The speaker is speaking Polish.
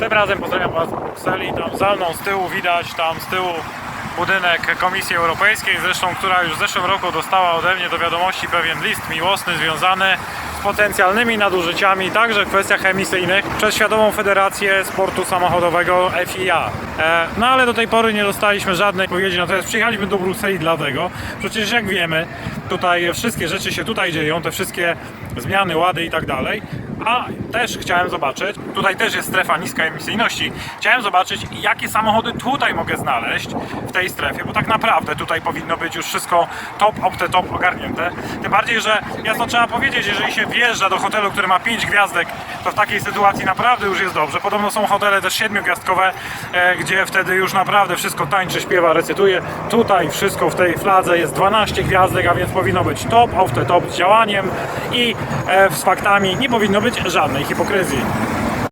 Tym razem pozdrawiam Was z Brukseli. Tam za mną z tyłu widać, tam z tyłu budynek Komisji Europejskiej, zresztą która już w zeszłym roku dostała ode mnie do wiadomości pewien list miłosny związany z potencjalnymi nadużyciami, także w kwestiach emisyjnych, przez Światową Federację Sportu Samochodowego FIA. E, no ale do tej pory nie dostaliśmy żadnej odpowiedzi, natomiast przyjechaliśmy do Brukseli dlatego, przecież jak wiemy, tutaj wszystkie rzeczy się tutaj dzieją, te wszystkie zmiany, łady i tak dalej, a też chciałem zobaczyć, tutaj też jest strefa niskiej emisyjności, chciałem zobaczyć jakie samochody tutaj mogę znaleźć w tej strefie, bo tak naprawdę tutaj powinno być już wszystko top of the top ogarnięte. Tym bardziej, że jasno trzeba powiedzieć, jeżeli się wjeżdża do hotelu, który ma 5 gwiazdek, to w takiej sytuacji naprawdę już jest dobrze. Podobno są hotele też 7-gwiazdkowe, e, gdzie wtedy już naprawdę wszystko tańczy, śpiewa, recytuje. Tutaj wszystko w tej fladze jest 12 gwiazdek, a więc powinno być top of the top z działaniem i e, z faktami nie powinno być żadnej hipocrisia.